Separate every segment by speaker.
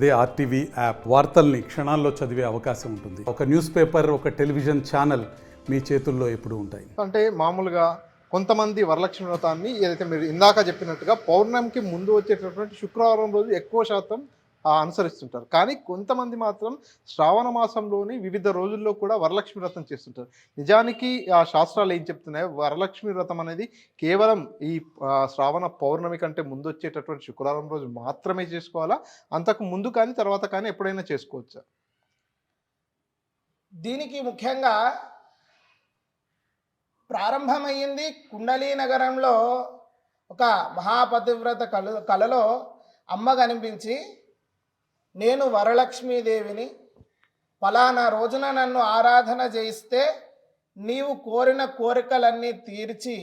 Speaker 1: అదే RTV app వార్తల్ని క్షణాల్లో చదివే అవకాశం ఉంటుంది. ఒక న్యూస్ పేపర్ ఒక టెలివిజన్ ఛానల్ మీ చేతుల్లో ఎప్పుడు ఉంటాయి.
Speaker 2: అంటే మామూలుగా కొంతమంది వరలక్ష్మి వ్రతాన్ని ఏదైతే మీరు ఇందాక చెప్పినట్టుగా పౌర్ణమికి ముందు వచ్చేటటువంటి శుక్రవారం రోజు ఎక్కువ శాతం అనుసరిస్తుంటారు. కానీ కొంతమంది మాత్రం శ్రావణ మాసంలోని వివిధ రోజుల్లో కూడా వరలక్ష్మి వ్రతం చేస్తుంటారు. నిజానికి ఆ శాస్త్రాలు ఏం చెప్తున్నాయి? వరలక్ష్మి వ్రతం అనేది కేవలం ఈ శ్రావణ పౌర్ణమి కంటే ముందు వచ్చేటటువంటి శుక్రవారం రోజు మాత్రమే చేసుకోవాలా? అంతకు ముందు కానీ తర్వాత కానీ ఎప్పుడైనా చేసుకోవచ్చా?
Speaker 3: దీనికి ముఖ్యంగా ప్రారంభమయ్యింది కుండలీ నగరంలో ఒక మహాపతివ్రత కళ కళలో అమ్మ కనిపించి నేను వరలక్ష్మీదేవిని ఫలానా రోజున నన్ను ఆరాధన చేయిస్తే నీవు కోరిన కోరికలన్నీ తీర్చి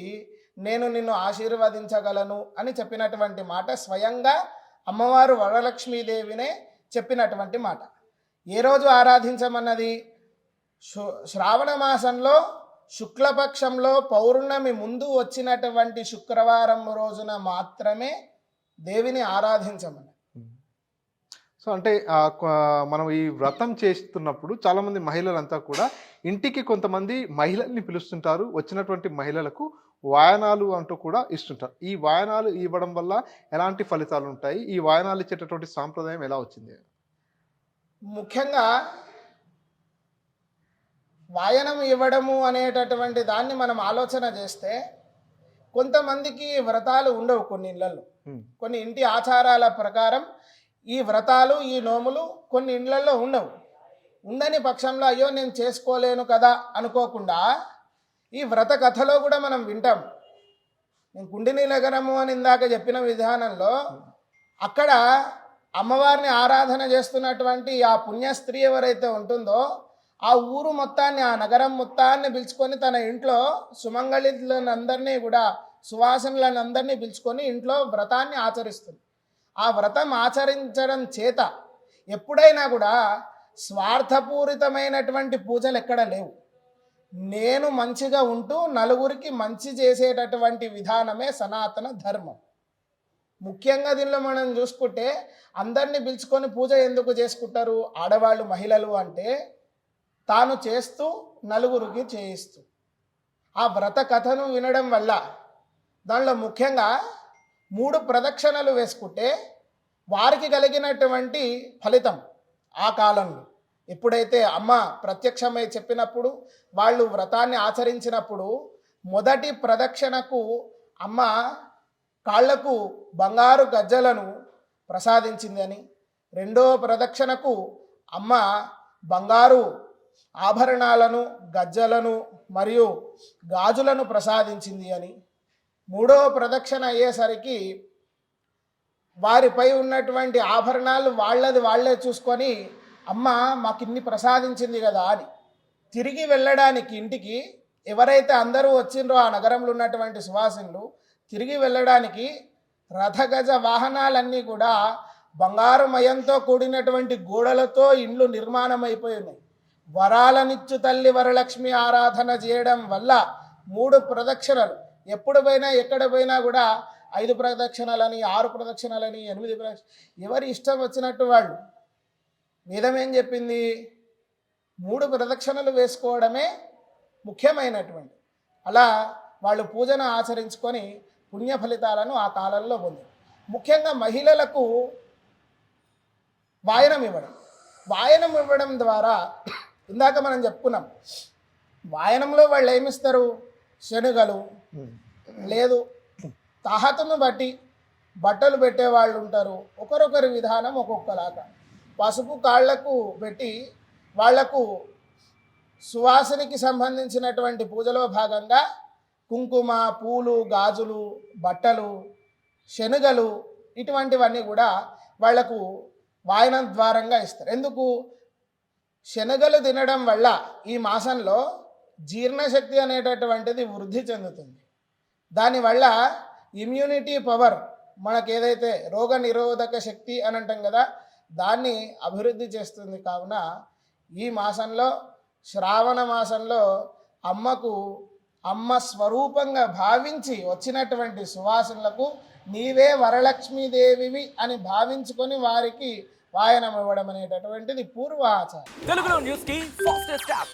Speaker 3: నేను నిన్ను ఆశీర్వదించగలను అని చెప్పినటువంటి మాట స్వయంగా అమ్మవారు వరలక్ష్మీదేవినే చెప్పినటువంటి మాట. ఏ రోజు ఆరాధించమన్నది? శ్రావణ మాసంలో శుక్లపక్షంలో పౌర్ణమి ముందు వచ్చినటువంటి శుక్రవారం రోజున మాత్రమే దేవిని ఆరాధించమన్నది.
Speaker 2: సో అంటే మనం ఈ వ్రతం చేస్తున్నప్పుడు చాలా మంది మహిళలంతా కూడా ఇంటికి కొంతమంది మహిళల్ని పిలుస్తుంటారు. వచ్చినటువంటి మహిళలకు వాయనాలు అంటూ కూడా ఇస్తుంటారు. ఈ వాయనాలు ఇవ్వడం వల్ల ఎలాంటి ఫలితాలు ఉంటాయి? ఈ వాయనాలు ఇచ్చేటటువంటి సాంప్రదాయం ఎలా వచ్చింది?
Speaker 3: ముఖ్యంగా వాయనం ఇవ్వడము అనేటటువంటి దాన్ని మనం ఆలోచన చేస్తే కొంతమందికి వ్రతాలు ఉండవు కొన్ని
Speaker 2: ఇళ్ళలో
Speaker 3: కొన్ని ఇంటి ఆచారాల ప్రకారం ఈ వ్రతాలు ఈ నోములు కొన్ని ఇండ్లలో ఉండవు. ఉండని పక్షంలో అయ్యో నేను చేసుకోలేను కదా అనుకోకుండా ఈ వ్రత కథలో కూడా మనం వింటాం. నేను కుండిని నగరము అని ఇందాక చెప్పిన విధానంలో అక్కడ అమ్మవారిని ఆరాధన చేస్తున్నటువంటి ఆ పుణ్య స్త్రీ ఎవరైతే ఉంటుందో ఆ ఊరు మొత్తాన్ని ఆ నగరం మొత్తాన్ని పిలుచుకొని తన ఇంట్లో సుమంగళితులందరినీ కూడా సువాసనలందరినీ పిలుచుకొని ఇంట్లో వ్రతాన్ని ఆచరిస్తుంది. ఆ వ్రతం ఆచరించడం చేత ఎప్పుడైనా కూడా స్వార్థపూరితమైనటువంటి పూజలు ఎక్కడ లేవు. నేను మంచిగా ఉంటూ నలుగురికి మంచి చేసేటటువంటి విధానమే సనాతన ధర్మం. ముఖ్యంగా దీనిలో మనం చూసుకుంటే అందరినీ పిలుచుకొని పూజ ఎందుకు చేసుకుంటారు? ఆడవాళ్ళు మహిళలు అంటే తాను చేస్తూ నలుగురికి చేయిస్తూ. ఆ వ్రత కథను వినడం వల్ల దానిలో ముఖ్యంగా మూడు ప్రదక్షిణలు వేసుకుంటే వారికి కలిగినటువంటి ఫలితం ఆ కాలంలో. ఎప్పుడైతే అమ్మ ప్రత్యక్షమై చెప్పినప్పుడు వాళ్ళు వ్రతాన్ని ఆచరించినప్పుడు మొదటి ప్రదక్షిణకు అమ్మ కాళ్ళకు బంగారు గజ్జలను ప్రసాదించిందని రెండవ రెండో ప్రదక్షిణకు అమ్మ బంగారు ఆభరణాలను గజ్జలను మరియు గాజులను ప్రసాదించింది అని. మూడో ప్రదక్షిణ అయ్యేసరికి వారిపై ఉన్నటువంటి ఆభరణాలు వాళ్ళది వాళ్ళే చూసుకొని అమ్మ మాకు ఇన్ని ప్రసాదించింది కదా అని. తిరిగి వెళ్ళడానికి ఇంటికి ఎవరైతే అందరూ వచ్చిండ్రో ఆ నగరంలో ఉన్నటువంటి సువాసినులు తిరిగి వెళ్ళడానికి రథగజ వాహనాలన్నీ కూడా బంగారుమయంతో కూడినటువంటి గోడలతో ఇండ్లు నిర్మాణం అయిపోయి ఉన్నాయి. వరాలనిచ్చు తల్లి వరలక్ష్మి ఆరాధన చేయడం వల్ల మూడు ప్రదక్షిణలు. ఎప్పుడు పోయినా ఎక్కడ పోయినా కూడా ఐదు ప్రదక్షిణలని ఆరు ప్రదక్షిణలని ఎనిమిది ప్రదక్షిణ ఎవరి ఇష్టం వచ్చినట్టు వాళ్ళు. వేదం చెప్పింది? మూడు ప్రదక్షిణలు వేసుకోవడమే ముఖ్యమైనటువంటి. అలా వాళ్ళు పూజను ఆచరించుకొని పుణ్య ఫలితాలను ఆ కాలంలో పొందారు. ముఖ్యంగా మహిళలకు వాయనం ఇవ్వడం. వాయనం ఇవ్వడం ద్వారా ఇందాక మనం చెప్పుకున్నాం. వాయనంలో వాళ్ళు ఏమిస్తారు? శనుగలు. లేదు తాహతును బట్టి బట్టలు పెట్టే వాళ్ళు ఉంటారు ఒకరొకరి విధానం ఒక్కొక్కలాగా. పసుపు కాళ్ళకు పెట్టి వాళ్ళకు సువాసనకి సంబంధించినటువంటి పూజలో భాగంగా కుంకుమ పూలు గాజులు బట్టలు శనుగలు ఇటువంటివన్నీ కూడా వాళ్ళకు వాయనం ద్వారంగా ఇస్తారు. ఎందుకు? శనగలు తినడం వల్ల ఈ మాసంలో జీర్ణశక్తి అనేటటువంటిది వృద్ధి చెందుతుంది. దానివల్ల ఇమ్యూనిటీ పవర్ మనకు ఏదైతే రోగ నిరోధక శక్తి అని అంటాం కదా దాన్ని అభివృద్ధి చేస్తుంది. కావున ఈ మాసంలో శ్రావణ మాసంలో అమ్మకు అమ్మ స్వరూపంగా భావించి వచ్చినటువంటి సువాసనలకు నీవే వరలక్ష్మీదేవివి అని భావించుకొని వారికి వాయనం ఇవ్వడం అనేటటువంటిది పూర్వ ఆచారం
Speaker 4: తెలుగులో న్యూస్కి ఫాస్టెస్ట్ యాప్.